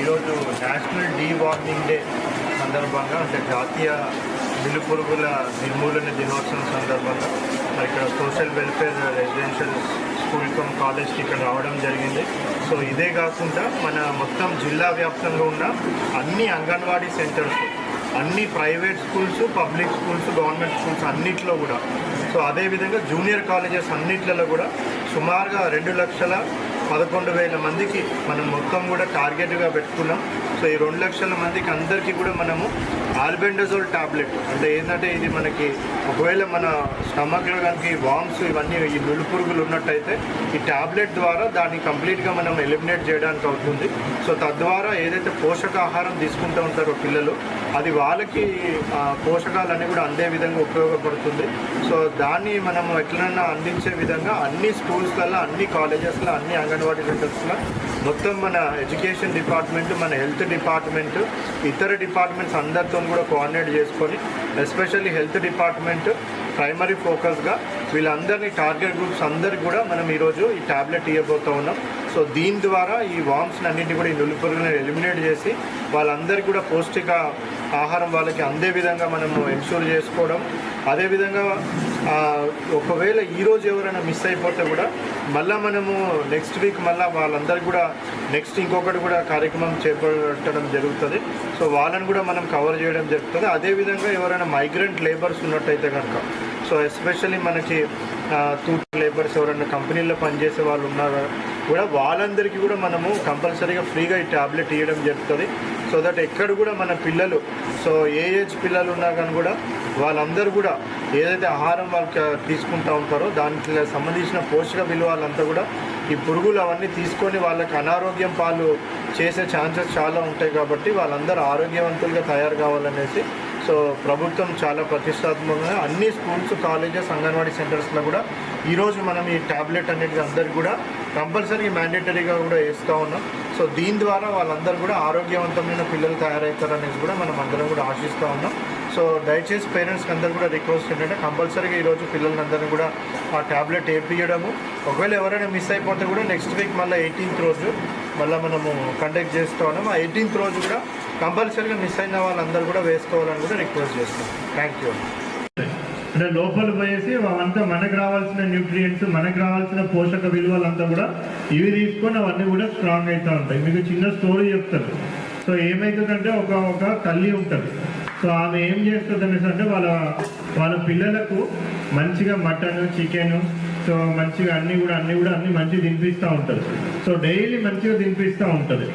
ఈరోజు national D warming day సందర్భంగా అంటే జాతీయ నిలుపురుగుల నిర్మూలన దినోత్సవం సందర్భంగా మరి ఇక్కడ social welfare residential school cum కాలేజ్కి ఇక్కడ రావడం జరిగింది. సో ఇదే కాకుండా మన మొత్తం జిల్లా వ్యాప్తంగా ఉన్న అన్ని అంగన్వాడీ సెంటర్స్ అన్ని private schools public schools government schools అన్నిట్లో కూడా సో అదేవిధంగా జూనియర్ కాలేజెస్ అన్నిట్లలో కూడా సుమారుగా రెండు లక్షల పదకొండు వేల మందికి మనం మొత్తం కూడా టార్గెట్గా పెట్టుకున్నాం. సో ఈ రెండు లక్షల మందికి అందరికీ కూడా మనము ఆల్బెండజోల్ టాబ్లెట్. అంటే ఏంటంటే ఇది మనకి ఒకవేళ మన స్టమక్లో కనుక వామ్స్ ఇవన్నీ ఈ నులుపురుగులు ఉన్నట్టయితే ఈ టాబ్లెట్ ద్వారా దాన్ని కంప్లీట్గా మనం ఎలిమినేట్ చేయడానికి అవుతుంది. సో తద్వారా ఏదైతే పోషకాహారం తీసుకుంటూ ఉంటారో పిల్లలు అది వాళ్ళకి పోషకాలన్నీ కూడా అందే విధంగా ఉపయోగపడుతుంది. సో దాన్ని మనం ఎట్లన్నా అందించే విధంగా అన్ని స్కూల్స్లలో అన్ని కాలేజెస్లో అన్ని అంగన్వాడీ సెంటర్స్లో మొత్తం మన ఎడ్యుకేషన్ డిపార్ట్మెంట్ మన హెల్త్ డిపార్ట్మెంట్ ఇతర డిపార్ట్మెంట్స్ అందరితో కూడా కోఆర్డినేట్ చేసుకొని ఎస్పెషల్లీ హెల్త్ డిపార్ట్మెంట్ ప్రైమరీ ఫోకస్గా వీళ్ళందరినీ టార్గెట్ గ్రూప్స్ అందరికి కూడా మనం ఈరోజు ఈ టాబ్లెట్ ఇవ్వబోతూ ఉన్నాం. సో దీని ద్వారా ఈ వామ్స్ అన్నింటినీ కూడా ఈ నులిపురుగులను ఎలిమినేట్ చేసి వాళ్ళందరికీ కూడా పౌష్టిక ఆహారం వాళ్ళకి అందే విధంగా మనము ఎన్షూర్ చేసుకోవడం. అదేవిధంగా ఒకవేళ ఈరోజు ఎవరైనా మిస్ అయిపోతే కూడా మళ్ళీ మనము నెక్స్ట్ వీక్ మళ్ళీ వాళ్ళందరికీ కూడా నెక్స్ట్ ఇంకొకటి కూడా కార్యక్రమం చేపట్టడం జరుగుతుంది. సో వాళ్ళని కూడా మనం కవర్ చేయడం జరుగుతుంది. అదేవిధంగా ఎవరైనా మైగ్రెంట్ లేబర్స్ ఉన్నట్టయితే కనుక సో ఎస్పెషల్లీ మనకి తూట్ లేబర్స్ ఎవరైనా కంపెనీల్లో పనిచేసే వాళ్ళు ఉన్నారు కూడా వాళ్ళందరికీ కూడా మనము కంపల్సరీగా ఫ్రీగా ఈ ట్యాబ్లెట్ ఇవ్వడం జరుగుతుంది. సో దట్ ఎక్కడ కూడా మన పిల్లలు సో ఏ ఏజ్ పిల్లలు ఉన్నా కానీ కూడా వాళ్ళందరూ కూడా ఏదైతే ఆహారం వాళ్ళకి తీసుకుంటూ ఉంటారో దానికి సంబంధించిన పోషక విలువలంతా కూడా ఈ పురుగులు అవన్నీ తీసుకొని వాళ్ళకి అనారోగ్యం పాలు చేసే ఛాన్సెస్ చాలా ఉంటాయి కాబట్టి వాళ్ళందరూ ఆరోగ్యవంతులుగా తయారు కావాలనేసి సో ప్రభుత్వం చాలా ప్రతిష్టాత్మకంగా అన్ని స్కూల్స్ కాలేజెస్ అంగన్వాడీ సెంటర్స్లో కూడా ఈరోజు మనం ఈ ట్యాబ్లెట్ అనేది అందరికి కూడా కంపల్సరీ మ్యాండేటరీగా కూడా వేస్తూ ఉన్నాం. సో దీని ద్వారా వాళ్ళందరూ కూడా ఆరోగ్యవంతమైన పిల్లలు తయారవుతారనేసి కూడా మనం అందరం కూడా ఆశిస్తూ ఉన్నాం. సో దయచేసి పేరెంట్స్కి అందరూ కూడా రిక్వెస్ట్ ఏంటంటే కంపల్సరీగా ఈరోజు పిల్లలందరినీ కూడా ఆ ట్యాబ్లెట్ వేపించడము ఒకవేళ ఎవరైనా మిస్ అయిపోతే కూడా నెక్స్ట్ వీక్ మళ్ళీ ఎయిటీన్త్ రోజు మళ్ళీ మనము కండక్ట్ చేస్తూ ఉన్నాం. ఆ ఎయిటీన్త్ రోజు కూడా కంపల్సరీగా మిస్ అయిన వాళ్ళందరూ కూడా వేసుకోవాలని కూడా రిక్వెస్ట్ చేస్తాం థ్యాంక్ యూ అంటే లోపల పోయేసి అంతా మనకు రావాల్సిన న్యూట్రియంట్స్ మనకు రావాల్సిన పోషక విలువలంతా కూడా ఇవి తీసుకొని అవన్నీ కూడా స్ట్రాంగ్ అవుతూ ఉంటాయి. మీకు చిన్న స్టోరీ చెప్తారు సో ఏమవుతుందంటే ఒక ఒక తల్లి ఉంటుంది. సో ఆమె ఏం చేస్తుంది అనేసి అంటే వాళ్ళ వాళ్ళ పిల్లలకు మంచిగా మటన్ చికెన్ సో మంచిగా అన్నీ కూడా అన్నీ కూడా అన్నీ మంచిగా తినిపిస్తూ ఉంటుంది. సో డైలీ మంచిగా తినిపిస్తూ ఉంటుంది.